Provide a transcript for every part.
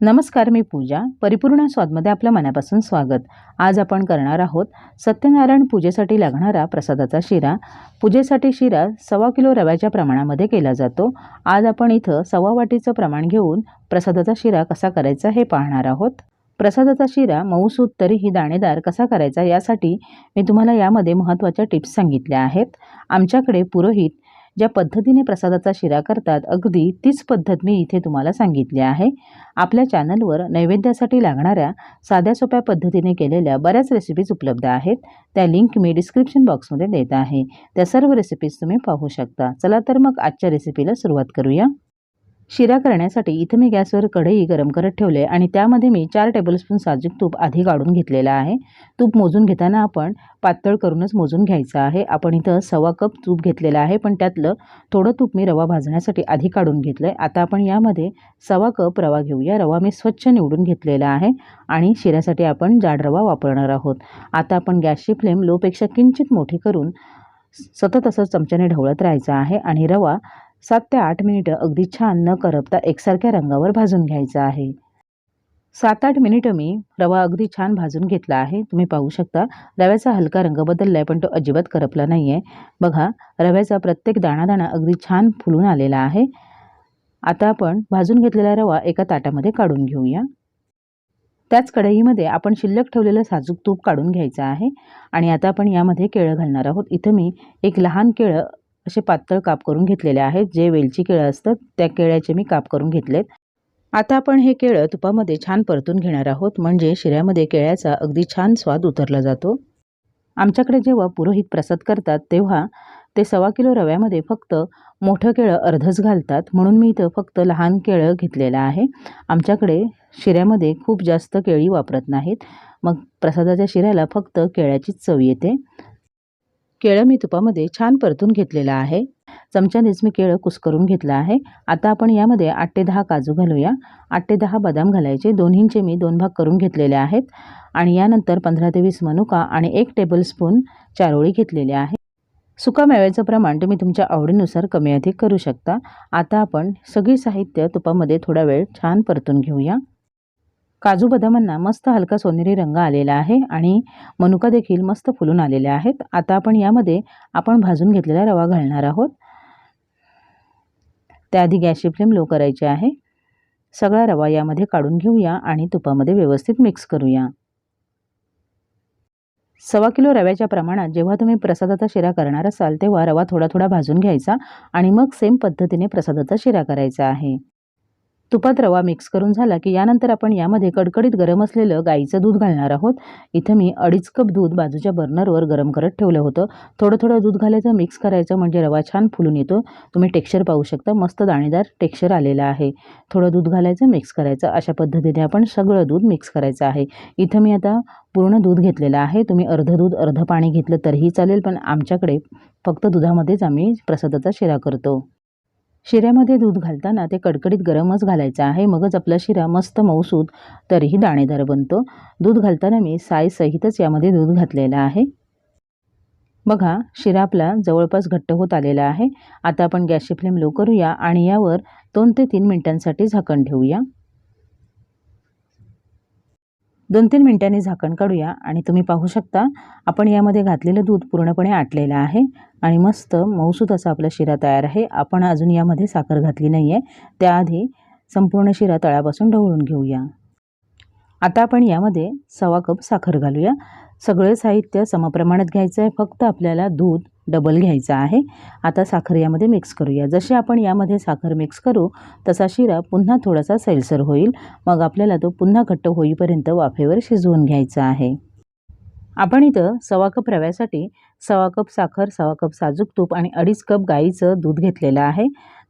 नमस्कार मी पूजा. परिपूर्ण स्वादमध्ये आपलं मनापासून स्वागत. आज आपण करणार आहोत सत्यनारायण पूजेसाठी लागणारा प्रसादाचा शिरा. पूजेसाठी शिरा सव्वा किलो रव्याच्या प्रमाणामध्ये केला जातो. आज आपण इथं सव्वा वाटीचं प्रमाण घेऊन प्रसादाचा शिरा कसा करायचा हे पाहणार आहोत. प्रसादाचा शिरा मऊसूत तरीही दाणेदार कसा करायचा यासाठी मी तुम्हाला यामध्ये महत्त्वाच्या टिप्स सांगितल्या आहेत. आमच्याकडे पुरोहित ज्या पद्धतीने प्रसादाचा शिरा करतात अगदी तीच पद्धत मी इथे तुम्हाला सांगितली आहे. आपल्या चॅनलवर नैवेद्यासाठी लागणाऱ्या साध्या सोप्या पद्धतीने केलेल्या बऱ्याच रेसिपीज उपलब्ध आहेत. त्या लिंक मी डिस्क्रिप्शन बॉक्समध्ये देत आहे. त्या सर्व रेसिपीज तुम्ही पाहू शकता. चला तर मग आजच्या रेसिपीला सुरुवात करूया. शिरा करण्यासाठी इथं मी गॅसवर कढई गरम करत ठेवले आणि त्यामध्ये मी चार टेबलस्पून साजूक तूप आधी काढून घेतलेलं आहे. तूप मोजून घेताना आपण पातळ करूनच मोजून घ्यायचं आहे. आपण इथं सव्वा कप तूप घेतलेलं आहे पण त्यातलं थोडं तूप मी रवा भाजण्यासाठी आधी काढून घेतलं आहे आता आपण यामध्ये सव्वा कप रवा घेऊया. रवा मी स्वच्छ निवडून घेतलेला आहे आणि शिऱ्यासाठी आपण जाड रवा वापरणार आहोत. आता आपण गॅसची फ्लेम लोपेक्षा किंचित मोठी करून सतत असं चमच्याने ढवळत राहायचं आहे आणि रवा सात ते आठ मिनिटं अगदी छान न करपता एकसारख्या रंगावर भाजून घ्यायचा आहे. सात आठ मिनिटं मी रवा अगदी छान भाजून घेतला आहे. तुम्ही पाहू शकता रव्याचा हलका रंग बदलला आहे पण तो अजिबात करपला नाही आहे बघा रव्याचा प्रत्येक दाणादाणा अगदी छान फुलून आलेला आहे. आता आपण भाजून घेतलेला रवा एका ताटामध्ये काढून घेऊया. त्याच कढईमध्ये आपण शिल्लक ठेवलेलं साजूक तूप काढून घ्यायचं आहे. आणि आता आपण यामध्ये केळं घालणार आहोत. इथं मी एक लहान केळं असे पातळ काप करून घेतलेले आहेत. जे वेलची केळं असतात त्या केळ्याचे मी काप करून घेतलेत. आता आपण हे केळं तुपामध्ये छान परतून घेणार आहोत. म्हणजे शिऱ्यामध्ये केळ्याचा अगदी छान स्वाद उतरला जातो. आमच्याकडे जेव्हा पुरोहित प्रसाद करतात तेव्हा ते सव्वा किलो रव्यामध्ये फक्त मोठं केळं अर्धच घालतात. म्हणून मी इथं फक्त लहान केळं घेतलेलं आहे. आमच्याकडे शिऱ्यामध्ये खूप जास्त केळी वापरत नाहीत. मग प्रसादाच्या शिऱ्याला फक्त केळ्याचीच चव येते. केळं मी तुपामध्ये छान परतून घेतलेलं आहे. चमच्यानेच मी केळं कुस्करून घेतलं आहे. आता आपण यामध्ये आठ ते दहा काजू घालूया. आठ ते दहा बदाम घालायचे. दोन्हींचे मी दोन भाग करून घेतलेले आहेत. आणि यानंतर पंधरा ते वीस मनुका आणि एक टेबलस्पून चारोळी घेतलेली आहे. सुका मेव्याचं प्रमाण तुम्ही तुमच्या आवडीनुसार कमी अधिक करू शकता. आता आपण सगळी साहित्य तुपामध्ये थोडा वेळ छान परतून घेऊया. काजू बदामांना मस्त हलका सोनेरी रंग आलेला आहे आणि मनुका देखील मस्त फुलून आलेल्या आहेत. आता आपण यामध्ये आपण भाजून घेतलेला रवा घालणार आहोत. त्याआधी गॅसची फ्लेम लो करायची आहे. सगळा रवा यामध्ये काढून घेऊया आणि तुपामध्ये व्यवस्थित मिक्स करूया. सव्वा किलो रव्याच्या प्रमाणात जेव्हा तुम्ही प्रसादाचा शिरा करणार असाल तेव्हा रवा थोडा थोडा भाजून घ्यायचा आणि मग सेम पद्धतीने प्रसादाचा शिरा करायचा आहे. तुपात रवा मिक्स करून झाला की यानंतर आपण यामध्ये कडकडीत गरम असलेलं गाईचं दूध घालणार आहोत. इथं मी अडीच कप दूध बाजूच्या बर्नरवर गरम करत ठेवलं होतं. थोडं थोडं दूध घालायचं मिक्स करायचं म्हणजे रवा छान फुलून येतो. तुम्ही टेक्स्चर पाहू शकता. मस्त दाणेदार टेक्स्चर आलेलं आहे. थोडं दूध घालायचं मिक्स करायचं. अशा पद्धतीने आपण सगळं दूध मिक्स करायचं आहे. इथं मी आता पूर्ण दूध घेतलेलं आहे. तुम्ही अर्धं दूध अर्धं पाणी घेतलं तरीही चालेल पण आमच्याकडे फक्त दुधामध्येच आम्ही प्रसादाचा शिरा करतो. शिऱ्यामध्ये दूध घालताना ते कडकडीत गरमच घालायचं आहे. मगच आपला शिरा मस्त मऊसूद तरीही दाणेदार बनतो. दूध घालताना मी साईसहितच यामध्ये दूध घातलेलं आहे. बघा शिरा आपला जवळपास घट्ट होत आलेला आहे. आता आपण गॅसची फ्लेम लो करूया आणि यावर दोन ते तीन मिनटांसाठी झाकण ठेवूया. दोन तीन मिनटांनी झाकण काढूया आणि तुम्ही पाहू शकता आपण यामध्ये घातलेलं दूध पूर्णपणे आटलेलं आहे आणि मस्त मऊसूत असा आपला शिरा तयार आहे. आपण अजून यामध्ये साखर घातली नाही आहे त्याआधी संपूर्ण शिरा तळापासून ढवळून घेऊया. आता आपण यामध्ये सव्वा कप साखर घालूया. सगळं साहित्य समप्रमाणात घ्यायचं आहे. फक्त आपल्याला दूध डबल घ्यायचा आहे. आता साखर यामध्ये मिक्स करूया. जसे आपण यामध्ये साखर मिक्स करू तसा शिरा पुन्हा थोडासा सैलसर होईल. मग आपल्याला तो पुन्हा घट्ट होईपर्यंत वाफेवर शिजवून घ्यायचा आहे. आपण इथं सवा कप रव्यासाठी सवा कप साखर सवा कप साजूक तूप आणि अडीच कप गाईचं दूध घेतलेलं आहे.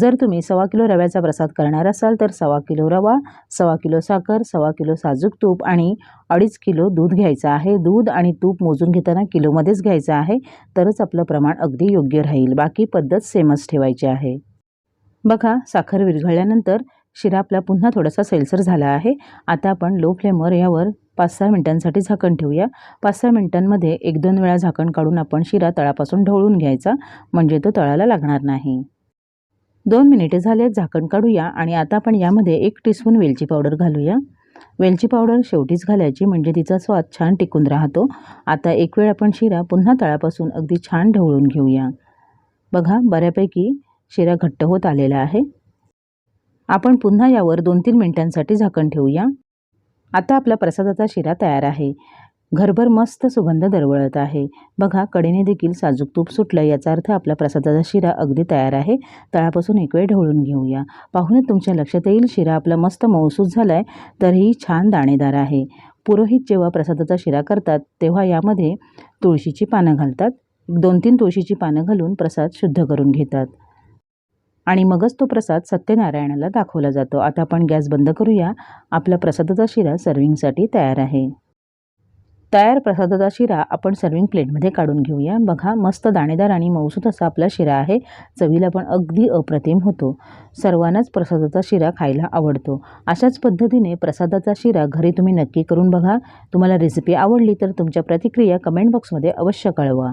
जर तुम्ही सवा किलो रव्याचा प्रसाद करणार असाल तर सवा किलो रवा सवा किलो साखर सवा किलो साजूक तूप आणि अडीच किलो दूध घ्यायचं आहे. दूध आणि तूप मोजून घेताना किलोमध्येच घ्यायचं आहे. तरच आपलं प्रमाण अगदी योग्य राहील. बाकी पद्धत सेमच ठेवायची आहे. बघा साखर विरघळल्यानंतर शिरा आपला पुन्हा थोडासा सैलसर झाला आहे. आता आपण लो फ्लेमवर यावर पाच सहा मिनटांसाठी झाकण ठेवूया. पाच सहा मिनटांमध्ये एक दोन वेळा झाकण काढून आपण शिरा तळापासून ढवळून घ्यायचा म्हणजे तो तळाला लागणार नाही. दोन मिनिटे झाले झाकण काढूया आणि आता आपण यामध्ये एक टीस्पून वेलची पावडर घालूया. वेलची पावडर शेवटीच घालायची म्हणजे तिचा स्वाद छान टिकून राहतो. आता एक वेळ आपण शिरा पुन्हा तळापासून अगदी छान ढवळून घेऊया. बघा बऱ्यापैकी शिरा घट्ट होत आलेला आहे. आपण पुन्हा यावर दोन तीन मिनिटांसाठी झाकण ठेवूया. आता आपला प्रसादाचा शिरा तयार आहे. घरभर मस्त सुगंध दरवळत आहे. बघा कडेने देखील साजूक तूप सुटलं याचा अर्थ आपला प्रसादाचा शिरा अगदी तयार आहे. तळापासून एक वेळ ढवळून घेऊया. पाहूनच तुमच्या लक्षात येईल शिरा आपला मस्त मौसूस झाला आहे तरीही छान दाणेदार आहे. पुरोहित जेव्हा प्रसादाचा शिरा करतात तेव्हा यामध्ये तुळशीची पानं घालतात. दोन तीन तुळशीची पानं घालून प्रसाद शुद्ध करून घेतात. आणि मगच तो प्रसाद सत्यनारायणाला दाखवला जातो. आता आपण गॅस बंद करूया. आपला प्रसादाचा शिरा सर्विंगसाठी तयार आहे. तयार प्रसादाचा शिरा आपण सर्विंग प्लेटमध्ये काढून घेऊया. बघा मस्त दाणेदार आणि मऊसूत असा आपला शिरा आहे. चवीला पण अगदी अप्रतिम होतो. सर्वांनाच प्रसादाचा शिरा खायला आवडतो. अशाच पद्धतीने प्रसादाचा शिरा घरी तुम्ही नक्की करून बघा. तुम्हाला रेसिपी आवडली तर तुमच्या प्रतिक्रिया कमेंट बॉक्समध्ये अवश्य कळवा.